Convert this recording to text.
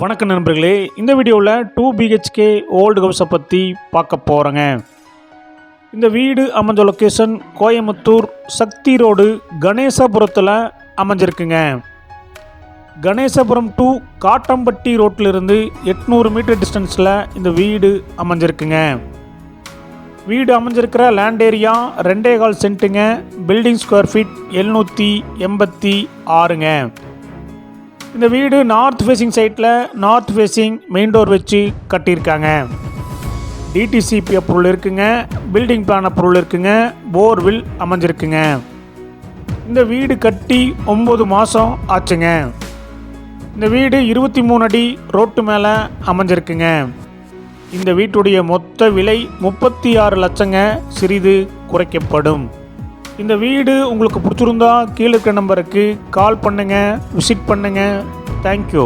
வணக்கம் நண்பர்களே இந்த வீடியோவில் டூ பிஹெச்கே ஓல்டு ஹவுஸை பற்றி பார்க்க போகிறேங்க இந்த வீடு அமைஞ்ச லொக்கேஷன் கோயம்புத்தூர் சக்தி ரோடு கணேசபுரத்தில் அமைஞ்சிருக்குங்க. கணேசபுரம் டு காட்டம்பட்டி ரோட்டிலிருந்து எட்நூறு மீட்டர் டிஸ்டன்ஸில் இந்த வீடு அமைஞ்சிருக்குங்க. வீடு அமைஞ்சிருக்கிற லேண்ட் ஏரியா ரெண்டே கால் சென்ட்டுங்க பில்டிங் ஸ்கொயர் ஃபீட் எழுநூற்றி எண்பத்தி ஆறுங்க. இந்த வீடு நார்த் ஃபேஸிங் சைட்டில் நார்த் ஃபேஸிங் மெயின் டோர் வச்சு கட்டியிருக்காங்க. டிடிசிபி அப்ரூவல் இருக்குங்க. பில்டிங் பிளான் அப்ரூவல் இருக்குங்க. போர்வில் அமைஞ்சிருக்குங்க. இந்த வீடு கட்டி ஒம்பது மாதம் ஆச்சுங்க. இந்த வீடு இருபத்தி மூணு அடி ரோட்டு மேலே அமைஞ்சிருக்குங்க. இந்த வீட்டுடைய மொத்த விலை முப்பத்தி ஆறு லட்சங்க. சிறிது குறைக்கப்படும். இந்த வீடு உங்களுக்கு பிடிச்சிருந்தா கீழே இருக்க நம்பருக்கு கால் பண்ணுங்கள் விசிட் பண்ணுங்கள் தேங்க்யூ